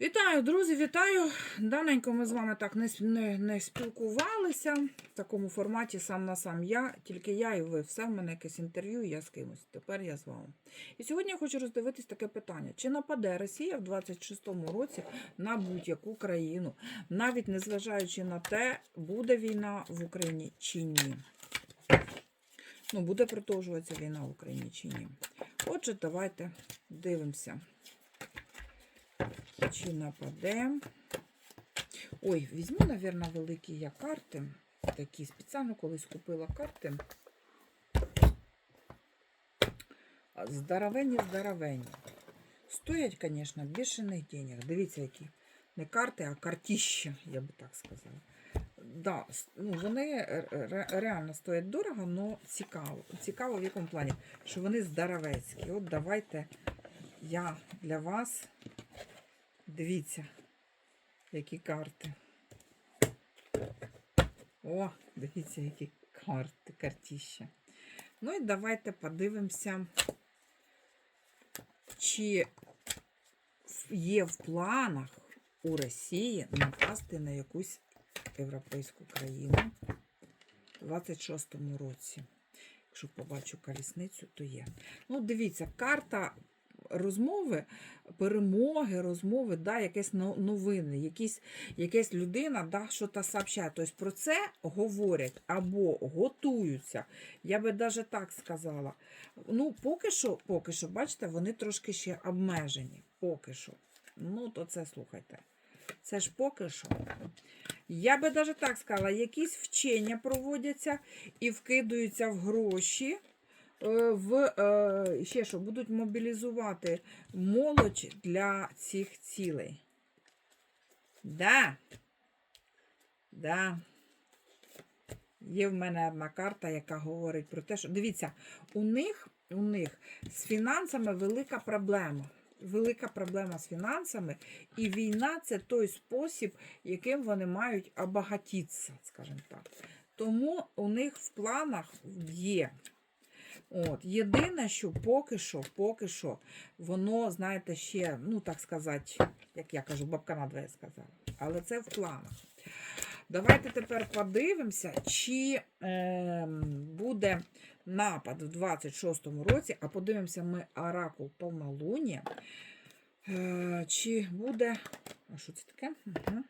Вітаю, друзі, вітаю. Давненько ми з вами так не, не, не спілкувалися в такому форматі сам на сам я, тільки я і ви. Все в мене якесь інтерв'ю, я з кимось. Тепер я з вами. І сьогодні я хочу роздивитись таке питання: чи нападе Росія в 26-му році на будь-яку країну, навіть незважаючи на те, буде війна в Україні чи ні. Ну, буде продовжуватися війна в Україні чи ні. Отже, давайте дивимося. Чи нападе. Ой, візьму, мабуть, великі я карти. Такі спеціально колись купила карти. А, Здоровенні, здоровенні. Стоять, звісно, бішених денег. Дивіться, які не карти, а картіща, я би так сказала. Да, ну, вони ре- ре- реально стоять дорого, але цікаво. Цікаво в якому плані, що вони здоровецькі. От давайте я для вас Дивіться, які карти. О, дивіться, які карти, картіща. Ну і давайте подивимося, чи є в планах у Росії напасти на якусь європейську країну у 26-му році. Якщо побачу колісницю, то є. Ну, дивіться, карта розмови, перемоги, розмови, да, якесь новини, якісь, якась людина да, що то сообщає. Тобто про це говорять або готуються. Я би навіть так сказала. Ну, поки що, поки що, бачите, вони трошки ще обмежені. Поки що. Ну, то це слухайте. Це ж поки що. Я би навіть так сказала, якісь вчення проводяться і вкидаються в гроші. Е, В е, ще що будуть мобілізувати молодь для цих цілей. Да. Да. Є в мене одна карта, яка говорить про те, що дивіться, у них, у них з фінансами велика проблема. Велика проблема з фінансами, і війна це той спосіб, яким вони мають обагатитися, скажімо так. Тому у них в планах є. От. Єдине, що поки що, поки що, воно, знаєте, ще, ну так сказати, як я кажу, бабка надвоє сказала. Але це в планах. Давайте тепер подивимося, чи е, буде напад в 26-му році, а подивимося ми оракул повнолуння. Е, чи буде. А що це таке? Угу.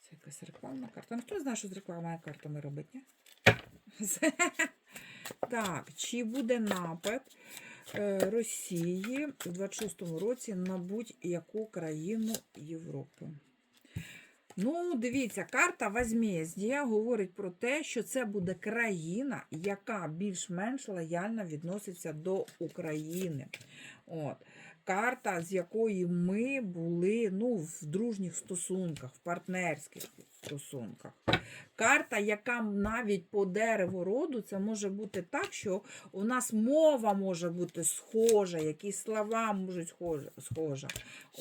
Це якась рекламна карта. Ну, хто знає, що з рекламними картами робить? Ні? Так, чи буде напад е, Росії у 26-му році на будь-яку країну Європи? Ну, дивіться, карта Возмездія говорить про те, що це буде країна, яка більш-менш лояльно відноситься до України. От. Карта, з якої ми були ну, в дружніх стосунках, в партнерських стосунках. Карта, яка навіть по дереву роду, це може бути так, що у нас мова може бути схожа, якісь слова можуть схожа.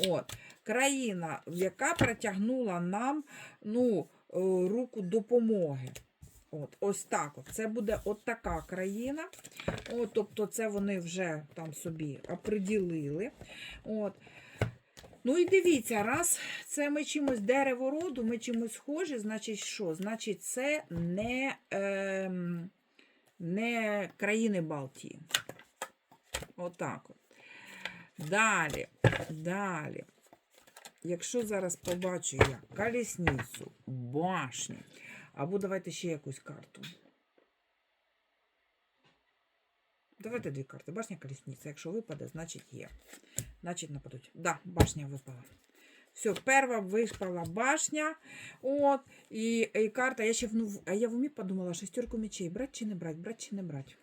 От. Країна, яка протягнула нам ну, е, руку допомоги. От, ось так. От. Це буде от така країна. От, тобто, це вони вже там собі оприділили. От. Ну і дивіться, раз це ми чимось дерево роду, ми чимось схожі, значить що? Значить, це не, ем, не країни Балтії. Отак от. Далі, далі. Якщо зараз побачу я колісницю, башню, або давайте ще якусь карту. Давайте дві карти. Башня, колісниця. Якщо випаде, значить є. Значить нападуть. Да, башня випала. Все, перша випала башня. От, і, і карта. Я ще в, ну, я в умі подумала, шестерку мечей. Брать чи не брать, брать чи не брать.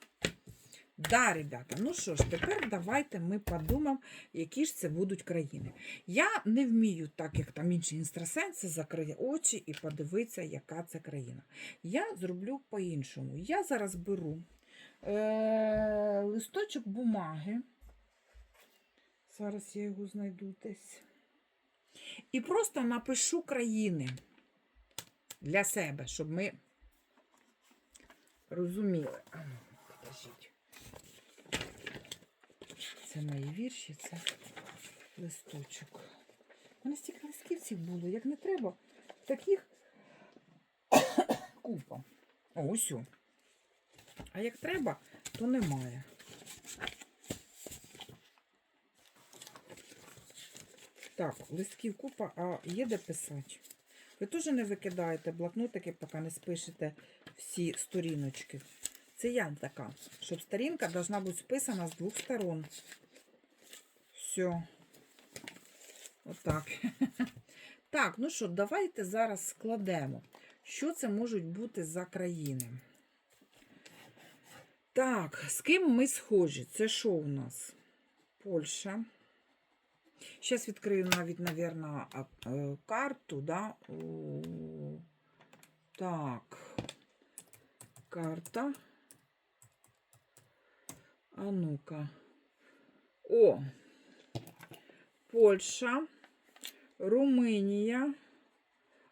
Да, ребята, ну що ж, тепер давайте ми подумаємо, які ж це будуть країни. Я не вмію, так як там інші інстрасенси, закрити очі і подивитися, яка це країна. Я зроблю по-іншому. Я зараз беру е- листочок бумаги. Зараз я його знайду десь. І просто напишу країни для себе, щоб ми розуміли. А ну. Це мої вірші, це листочок. У мене стільки листківців було, як не треба. Таких купа. О, ось. А як треба, то немає. Так, листків купа, а є де писати. Ви теж не викидаєте блокнотики, поки не спишете всі сторіночки. Це я така, щоб сторінка должна бути списана з двох сторон. Все. Отак. Так, ну що, давайте зараз складемо. Що це можуть бути за країни? Так, з ким ми схожі? Це що у нас? Польща. Зараз відкрию навіть, навірно, карту, да? Так. Карта. А ну-ка. О, Польща, Румунія.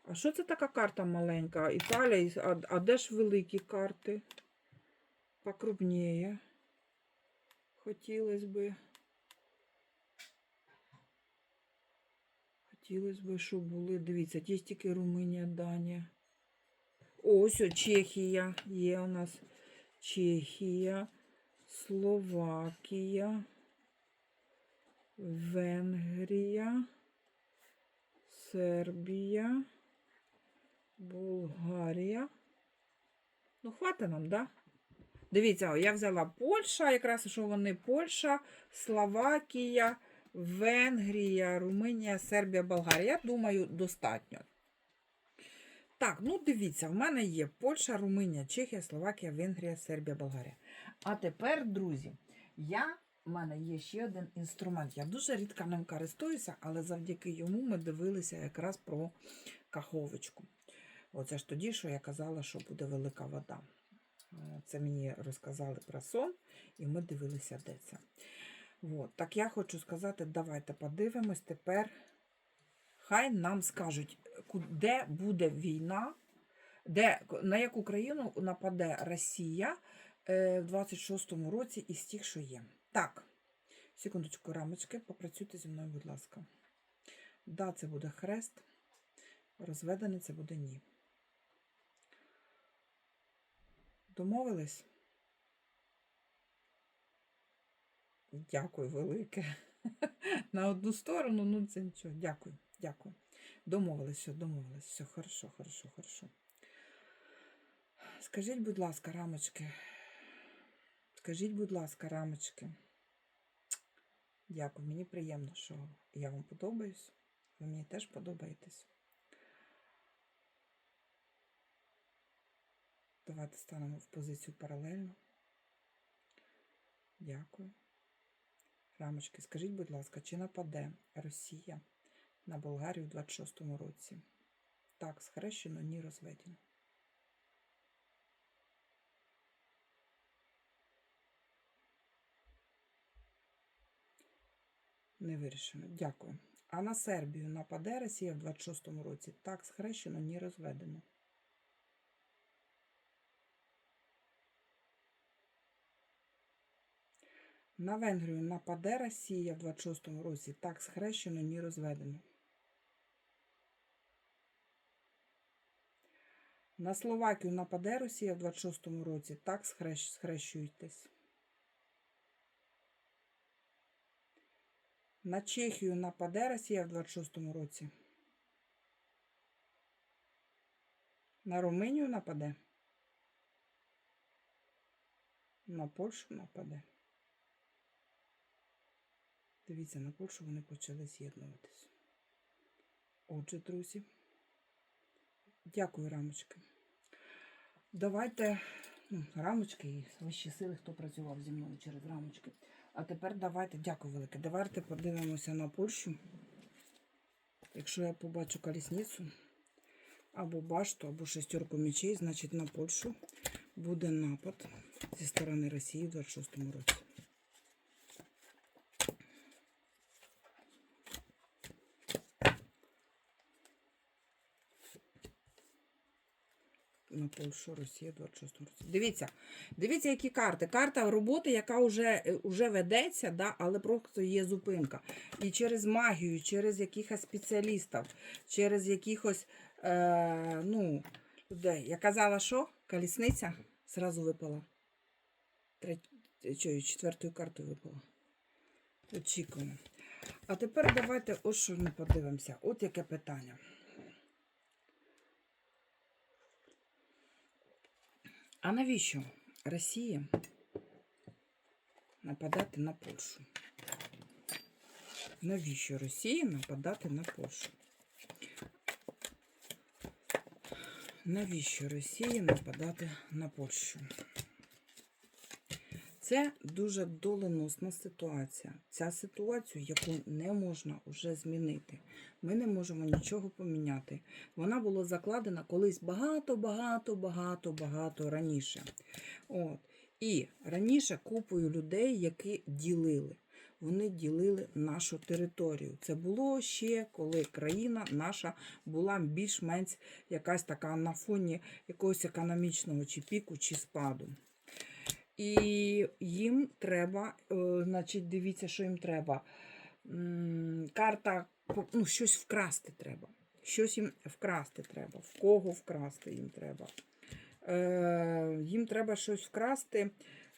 А що це така карта маленька? Італія, а, а де ж великі карти? Покрупніє. Хотілося би. Хотілося б, щоб були. Дивіться, є тільки Румунія, Данія. Ось о, Чехія є у нас. Чехія, Словакія, Венгрія, Сербія, Болгарія. Ну, хватить нам, да? Дивіться, я взяла Польща, якраз що вони Польща, Словакія, Венгрія, Румунія, Сербія, Болгарія. Я думаю, достатньо. Так, ну дивіться, в мене є Польща, Румунія, Чехія, Словакія, Венгрія, Сербія, Болгарія. А тепер, друзі, я, в мене є ще один інструмент. Я дуже рідко ним користуюся, але завдяки йому ми дивилися якраз про каховочку. Оце ж тоді, що я казала, що буде велика вода. Е, Це мені розказали про сон, і ми дивилися, де це. От. Так я хочу сказати, давайте подивимось тепер. Хай нам скажуть, де буде війна, де, на яку країну нападе Росія в 26-му році із тих, що є. Так, секундочку, рамочки, попрацюйте зі мною, будь ласка. Да, це буде хрест. Розведений це буде ні. Домовились? Дякую велике. На одну сторону, ну це нічого. Дякую, дякую. Домовились, все, домовились. Все, хорошо, хорошо, хорошо. Скажіть, будь ласка, рамочки. Скажіть, будь ласка, рамочки. Дякую, мені приємно, що я вам подобаюсь. Ви мені теж подобаєтесь. Давайте станемо в позицію паралельно. Дякую. Рамочки, скажіть, будь ласка, чи нападе Росія на Болгарію в 26-му році? Так, схрещено, ні розведено. Не вирішено. Дякую. А на Сербію нападе Росія в 26-му році? Так, схрещено, ні розведено. На Венгрію нападе Росія в 26-му році? Так, схрещено, ні розведено. На Словакію нападе Росія в 26-му році? Так, схрещуйтесь. На Чехію нападе Росія в 26-му році? На Румунію нападе? На Польщу нападе? Дивіться, на Польщу вони почали з'єднуватись. Отже, друзі, дякую, рамочки. Давайте ну, рамочки і вищі сили, хто працював зі мною через рамочки. А тепер давайте, дякую велике. Давайте подивимося на Польщу. Якщо я побачу колісницю, або башту, або шестерку мечей, значить на Польщу буде напад зі сторони Росії в 26-му році. На на Росія 26 році. Дивіться, дивіться, які карти. Карта роботи, яка вже, е, вже ведеться, да, але просто є зупинка. І через магію, через якихось спеціалістів, через якихось е, ну, людей. Я казала, що колісниця зразу випала. Треть, чою, четвертою картою випала. Очікуємо. А тепер давайте ось що ми подивимося. От яке питання. А навіщо Росії нападати на Польщу? Навіщо Росії нападати на Польщу? Навіщо Росії нападати на Польщу? Це дуже доленосна ситуація. Ця ситуацію, яку не можна вже змінити. Ми не можемо нічого поміняти. Вона була закладена колись багато, багато, багато, багато раніше. От. І раніше купою людей, які ділили. Вони ділили нашу територію. Це було ще коли країна наша була більш-менш якась така на фоні якогось економічного чи піку, чи спаду. І їм треба, е, значить, дивіться, що їм треба. Карта, ну, щось вкрасти треба. Щось їм вкрасти треба. В кого вкрасти їм треба. Е, їм треба щось вкрасти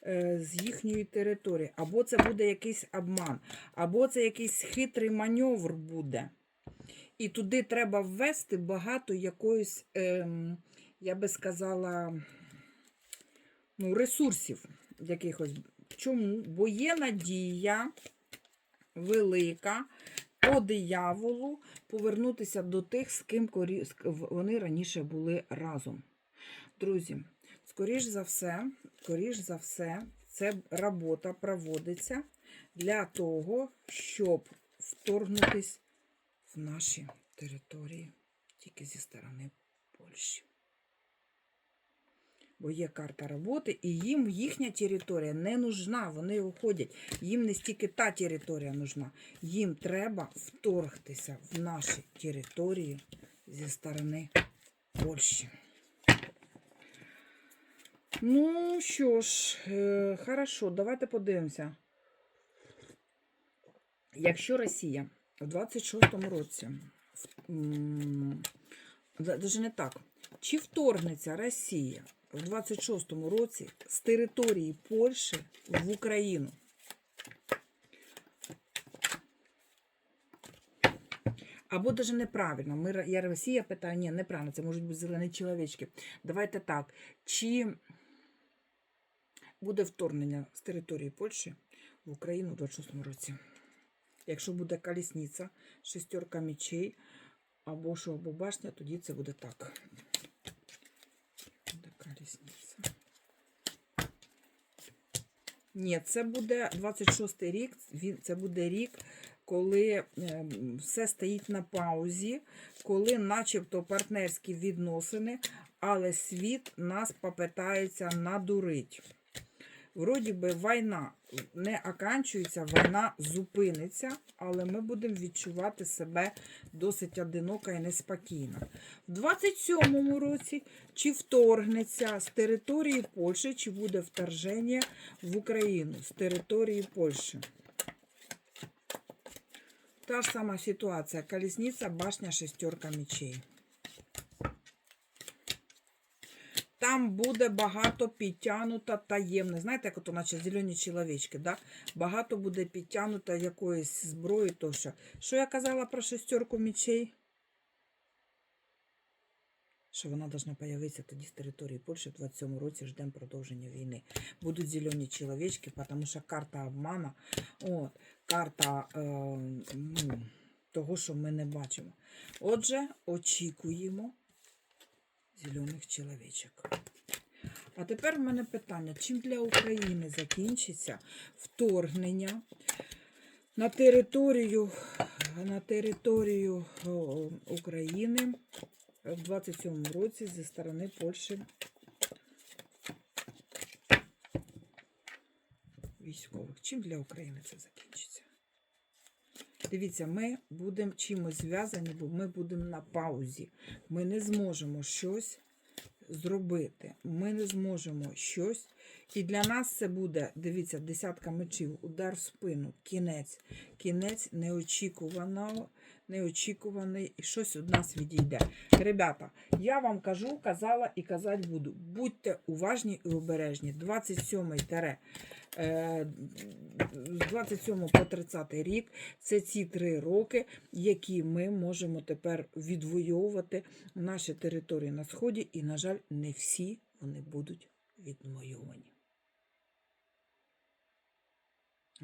е, з їхньої території. Або це буде якийсь обман, або це якийсь хитрий маневр буде. І туди треба ввести багато якоїсь, ем, я би сказала, ну, ресурсів якихось. Чому? Бо є надія велика по дияволу повернутися до тих, з ким вони раніше були разом. Друзі, скоріш за все, скоріш за все, це робота проводиться для того, щоб вторгнутись в наші території тільки зі сторони Польщі. Бо є карта роботи, і їм їхня територія не нужна. Вони уходять. Їм не стільки та територія нужна. Їм треба вторгтися в наші території зі сторони Польщі. Ну що ж, е, хорошо, давайте подивимося. Якщо Росія в 26-му році, навіть не так, чи вторгнеться Росія в 26-му році з території Польщі в Україну? Або даже неправильно. Ми, я Росія питаю, ні, неправильно, це можуть бути зелені чоловічки. Давайте так. Чи буде вторгнення з території Польщі в Україну у 26-му році? Якщо буде колісниця, шестерка мечей, або що, або башня, тоді це буде так. Буде колісниця. Ні, це буде 26-й рік. Це буде рік, коли ем, все стоїть на паузі, коли начебто партнерські відносини, але світ нас попитається надурить. Вроді би війна не оканчується, війна зупиниться, але ми будемо відчувати себе досить одиноко і неспокійно. В 27-му році чи вторгнеться з території Польщі, чи буде вторження в Україну з території Польщі. Та ж сама ситуація. Колісниця, башня, шестерка мечей. Там буде багато підтягнуто таємне. Знаєте, як ото наче зелені чоловічки, да? багато буде підтягнуто якоїсь зброї тощо. Що я казала про шестерку мечей? Що вона должна появитися тоді з території Польщі в 27 році ждемо продовження війни. Будуть зелені чоловічки, тому що карта обмана, от, карта е, ну, того, що ми не бачимо. Отже, очікуємо зелених чоловічок. А тепер в мене питання: чим для України закінчиться вторгнення на територію, на територію України в 27 році зі сторони Польщі військових? Чим для України це закінчиться? Дивіться, ми будемо чимось зв'язані, бо ми будемо на паузі. Ми не зможемо щось зробити. Ми не зможемо щось. І для нас це буде, дивіться, десятка мечів, удар в спину, кінець, кінець неочікуваного, неочікуваний, і щось від нас відійде. Ребята, я вам кажу, казала і казати буду. Будьте уважні і обережні. 27 тере. е, З 27 по 30 рік це ці три роки, які ми можемо тепер відвоювати наші території на сході, і, на жаль, не всі вони будуть відвоювані.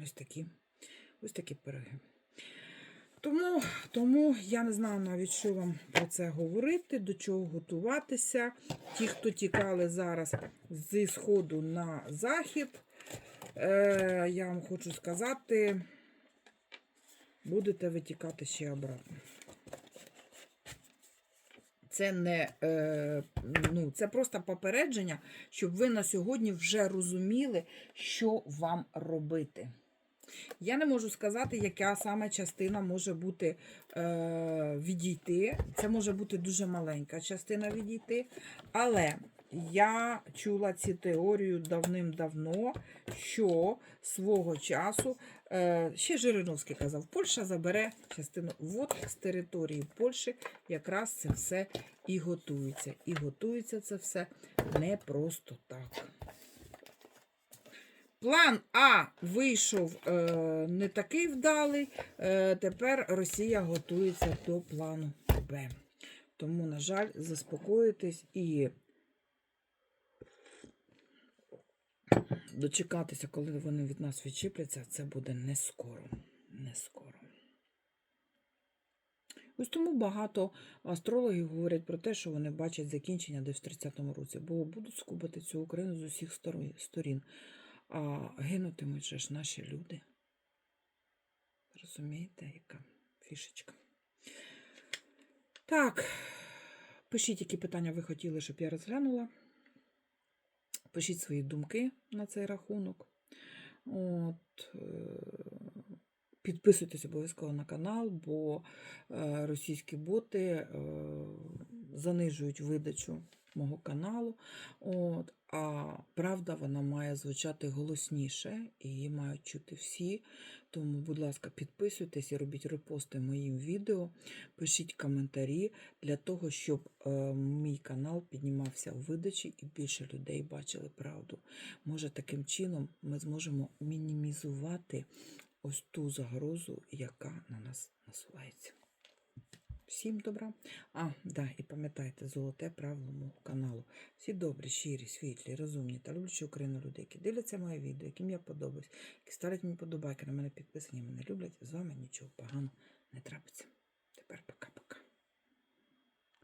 Ось такі, ось такі пироги. Тому, тому я не знаю навіть, що вам про це говорити, до чого готуватися. Ті, хто тікали зараз зі сходу на захід, е, я вам хочу сказати, будете витікати ще обратно. Це не е, ну, це просто попередження, щоб ви на сьогодні вже розуміли, що вам робити. Я не можу сказати, яка саме частина може бути е, відійти. Це може бути дуже маленька частина відійти. Але я чула цю теорію давним-давно, що свого часу, е, ще Жириновський казав, Польща забере частину. От з території Польщі якраз це все і готується. І готується це все не просто так. План А вийшов е, не такий вдалий. Е, тепер Росія готується до плану Б. Тому, на жаль, заспокоїтесь і дочекатися, коли вони від нас відчіпляться, це буде не скоро. Не скоро. Ось тому багато астрологів говорять про те, що вони бачать закінчення десь в 30-му році, бо будуть скубати цю Україну з усіх сторін. А гинутимуть же ж наші люди. Розумієте, яка фішечка? Так, пишіть, які питання ви хотіли, щоб я розглянула. Пишіть свої думки на цей рахунок. От, е, підписуйтесь обов'язково на канал, бо е, російські боти е, занижують видачу мого каналу. От, а правда вона має звучати голосніше і її мають чути всі. Тому, будь ласка, підписуйтесь і робіть репости моїм відео, пишіть коментарі для того, щоб е, мій канал піднімався у видачі і більше людей бачили правду. Може, таким чином ми зможемо мінімізувати ось ту загрозу, яка на нас насувається. Всім добра. А, да, і пам'ятайте, золоте правило мого каналу. Всі добрі, щирі, світлі, розумні та люблячі Україну люди, які дивляться моє відео, яким я подобаюсь, які ставлять мені подобайки, на мене підписані, мене люблять, з вами нічого поганого не трапиться.